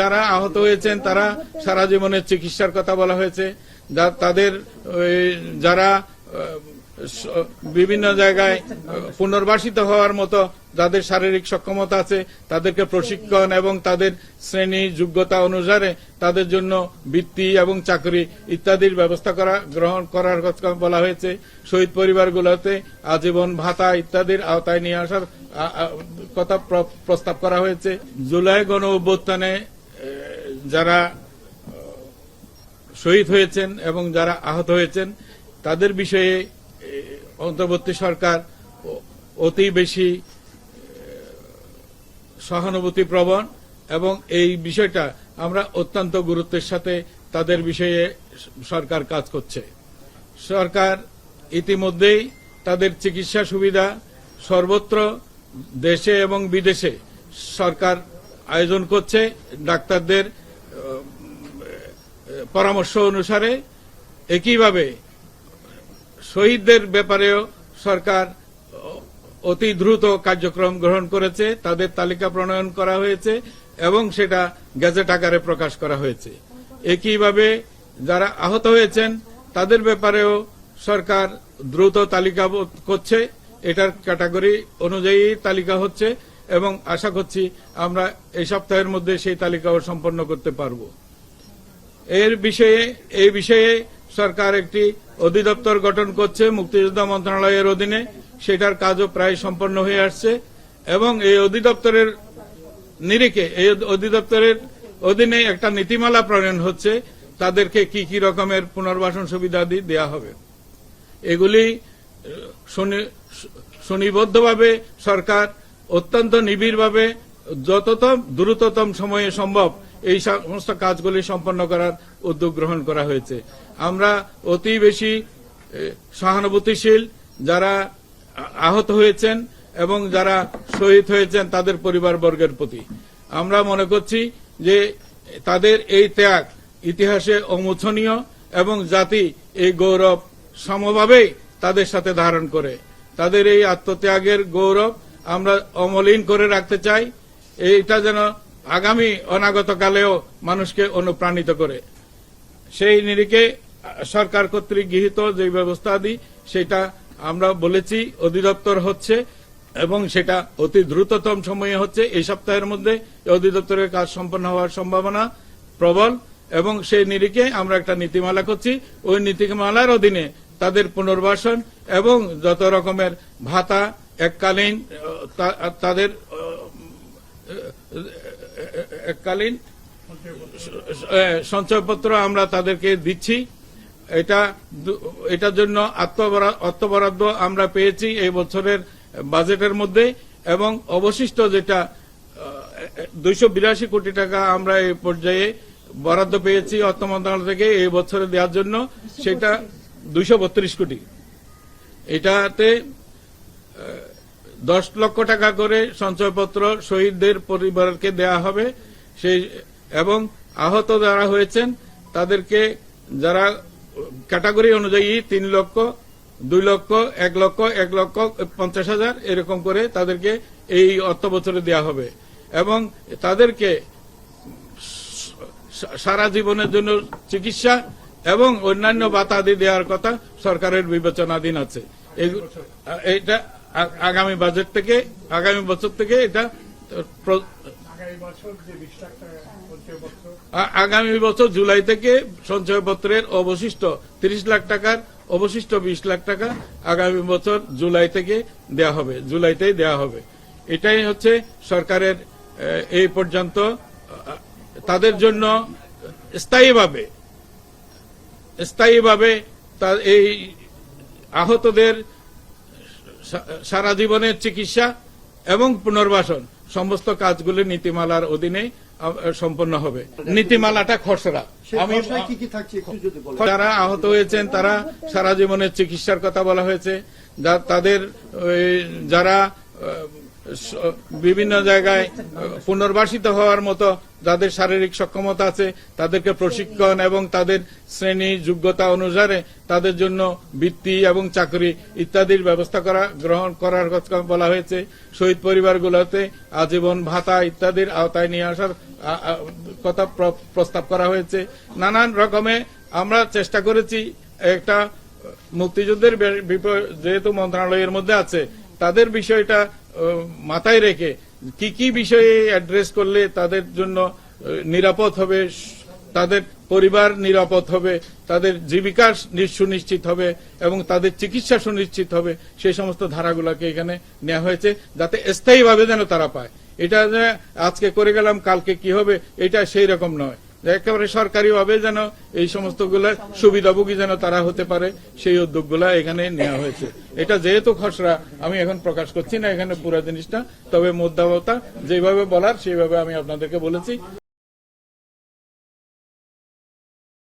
যারা আহত হয়েছেন, তারা সারা জীবনের চিকিৎসার কথা বলা হয়েছে। তাদের যারা বিভিন্ন জায়গায় পুনর্বাসিত হওয়ার মতো যাদের শারীরিক সক্ষমতা আছে, তাদেরকে প্রশিক্ষণ এবং তাদের শ্রেণি যোগ্যতা অনুসারে তাদের জন্য বৃত্তি এবং চাকরি ইত্যাদির ব্যবস্থা করা, গ্রহণ করার কথা বলা হয়েছে। শহীদ পরিবারগুলোতে আজীবন ভাতা ইত্যাদির আওতায় নিয়ে আসার কথা প্র- প্রস্তাব করা হয়েছে। জুলাই গণ অভ্যুত্থানে যারা শহীদ হয়েছেন এবং যারা আহত হয়েছেন, তাদের বিষয়ে অন্তর্বর্তী সরকার অতি বেশি সহানুভূতি প্রবণ এবং এই বিষয়টা আমরা অত্যন্ত গুরুত্বের সাথে তাদের বিষয়ে সরকার কাজ করছে। সরকার ইতিমধ্যেই তাদের চিকিৎসা সুবিধা সর্বত্র দেশে এবং বিদেশে সরকার আয়োজন করছে। ডাক্তারদের পরামর্শ অনুসারে একইভাবে শহীদদের ব্যাপারেও সরকার অতি দ্রুত কার্যক্রম গ্রহণ করেছে, তাদের তালিকা প্রণয়ন করা হয়েছে এবং সেটা গ্যাজেট আকারে প্রকাশ করা হয়েছে। একইভাবে যারা আহত হয়েছেন, তাদের ব্যাপারেও সরকার দ্রুত তালিকা করছে। এটার ক্যাটাগরি অনুযায়ী তালিকা হচ্ছে এবং আশা করছি আমরা এই সপ্তাহের মধ্যে সেই তালিকাও সম্পন্ন করতে পারব। এর বিষয়ে, এই বিষয়ে সরকার একটি অধিদপ্তর গঠন করছে মুক্তিযোদ্ধা মন্ত্রণালয়ের অধীনে। সেটার কাজও প্রায় সম্পন্ন হয়ে আসছে এবং এই অধিদপ্তরের নিরিখে, এই অধিদপ্তরের অধীনে একটা নীতিমালা প্রণয়ন হচ্ছে, তাদেরকে কি কি রকমের পুনর্বাসন সুবিধাদি দেওয়া হবে। এগুলি সুনিবদ্ধভাবে সরকার অত্যন্ত নিবিড়ভাবে যততম দ্রুততম সময়ে সম্ভব এই সমস্ত কাজগুলি সম্পন্ন করার উদ্যোগ গ্রহণ করা হয়েছে। আমরা অতি বেশি সহানুভূতিশীল যারা আহত হয়েছেন এবং যারা শহীদ হয়েছেন তাদের পরিবার বর্গের প্রতি। আমরা মনে করছি যে তাদের এই ত্যাগ ইতিহাসে অমোছনীয় এবং জাতি এই গৌরব সমভাবেই তাদের সাথে ধারণ করে। তাদের এই আত্মত্যাগের গৌরব আমরা অমলিন করে রাখতে চাই। এইটা যেন আগামী অনাগত কালেও মানুষকে অনুপ্রাণিত করে। সেই নিরিখে সরকার কর্তৃক গৃহীত যে ব্যবস্থা আদি সেটা আমরা বলেছি, অধিদপ্তর হচ্ছে এবং সেটা অতি দ্রুততম সময়ে হচ্ছে। এই সপ্তাহের মধ্যে অধিদপ্তরের কাজ সম্পন্ন হওয়ার সম্ভাবনা প্রবল এবং সেই নিরিখে আমরা একটা নীতিমালা করছি। ওই নীতিমালার অধীনে তাদের পুনর্বাসন এবং যত রকমের ভাতা, এককালীন তাদের এককালীন সঞ্চয়পত্র আমরা তাদেরকে দিচ্ছি। এটা এটার জন্য অর্থ বরাদ্দ আমরা পেয়েছি এই বছরের বাজেটের মধ্যে এবং অবশিষ্ট যেটা দুইশো বিরাশি কোটি টাকা আমরা এই পর্যায়ে বরাদ্দ পেয়েছি অর্থ মন্ত্রণালয় থেকে এই বছরে দেওয়ার জন্য। সেটা দুইশো বত্রিশ কোটি। এটাতে দশ লক্ষ টাকা করে সঞ্চয়পত্র শহীদদের পরিবারকে দেয়া হবে। সেই এবং আহত যারা হয়েছেন, তাদেরকে যারা ক্যাটাগরি অনুযায়ী তিন লক্ষ, দুই লক্ষ, এক লক্ষ এক লক্ষ পঞ্চাশ হাজার এরকম করে তাদেরকে এই অর্থ বছরে দেওয়া হবে। এবং তাদেরকে সারা জীবনের জন্য চিকিৎসা এবং অন্যান্য বাতাদি দেওয়ার কথা সরকারের বিবেচনাধীন আছে। আ- আগামী বাজেট থেকে আগামী বছর থেকে এটা আগামী বছর জুলাই থেকে সঞ্চয়পত্রের অবশিষ্ট তিরিশ লাখ টাকার অবশিষ্ট বিশ লাখ টাকা আগামী বছর জুলাই থেকে দেয়া হবে জুলাইতেই দেয়া হবে। এটাই হচ্ছে সরকারের এই পর্যন্ত তাদের জন্য স্থায়ীভাবে স্থায়ীভাবে এই আহতদের সারা জীবনের চিকিৎসা এবং পুনর্বাসন সমস্ত কাজগুলি নীতিমালার অধীনে সম্পন্ন হবে। নীতিমালাটা খসড়া। আমি যারা আহত হয়েছেন তারা সারা জীবনের চিকিৎসার কথা বলা হয়েছে। যা- তাদের যারা বিভিন্ন জায়গায় পুনর্বাসিত হওয়ার মতো যাদের শারীরিক সক্ষমতা আছে, তাদেরকে প্রশিক্ষণ এবং তাদের শ্রেণি যোগ্যতা অনুসারে তাদের জন্য বৃত্তি এবং চাকরি ইত্যাদির ব্যবস্থা করা, গ্রহণ করার কথা বলা হয়েছে। শহীদ পরিবারগুলোতে আজীবন ভাতা ইত্যাদির আওতায় নিয়ে আসার কথা প্রস্তাব করা হয়েছে। নানান রকমে আমরা চেষ্টা করেছি একটা মুক্তিযুদ্ধের যেহেতু মন্ত্রণালয়ের মধ্যে আছে, তাদের বিষয়টা মাথায় রেখে কি কি বিষয়ে অ্যাড্রেস করলে তাদের জন্য নিরাপদ হবে, তাদের পরিবার নিরাপদ হবে, তাদের জীবিকা সুনিশ্চিত হবে এবং তাদের চিকিৎসা সুনিশ্চিত হবে, সেই সমস্ত ধারাগুলোকে এখানে নেওয়া হয়েছে যাতে স্থায়ীভাবে যেন তারা পায়। এটা আজকে করে গেলাম, কালকে কি হবে, এটা সেই রকম নয়। একেবারে সরকারি ভাবে যেন এই সমস্ত সমস্তগুলো সুবিধাভোগী যেন তারা হতে পারে, সেই উদ্যোগগুলো এখানে নেওয়া হয়েছে। এটা যেহেতু খসড়া, আমি এখন প্রকাশ করছি না এখানে পুরো জিনিসটা, তবে মুদ্রাবতা যেভাবে বলার, সেইভাবে আমি আপনাদেরকে বলেছি।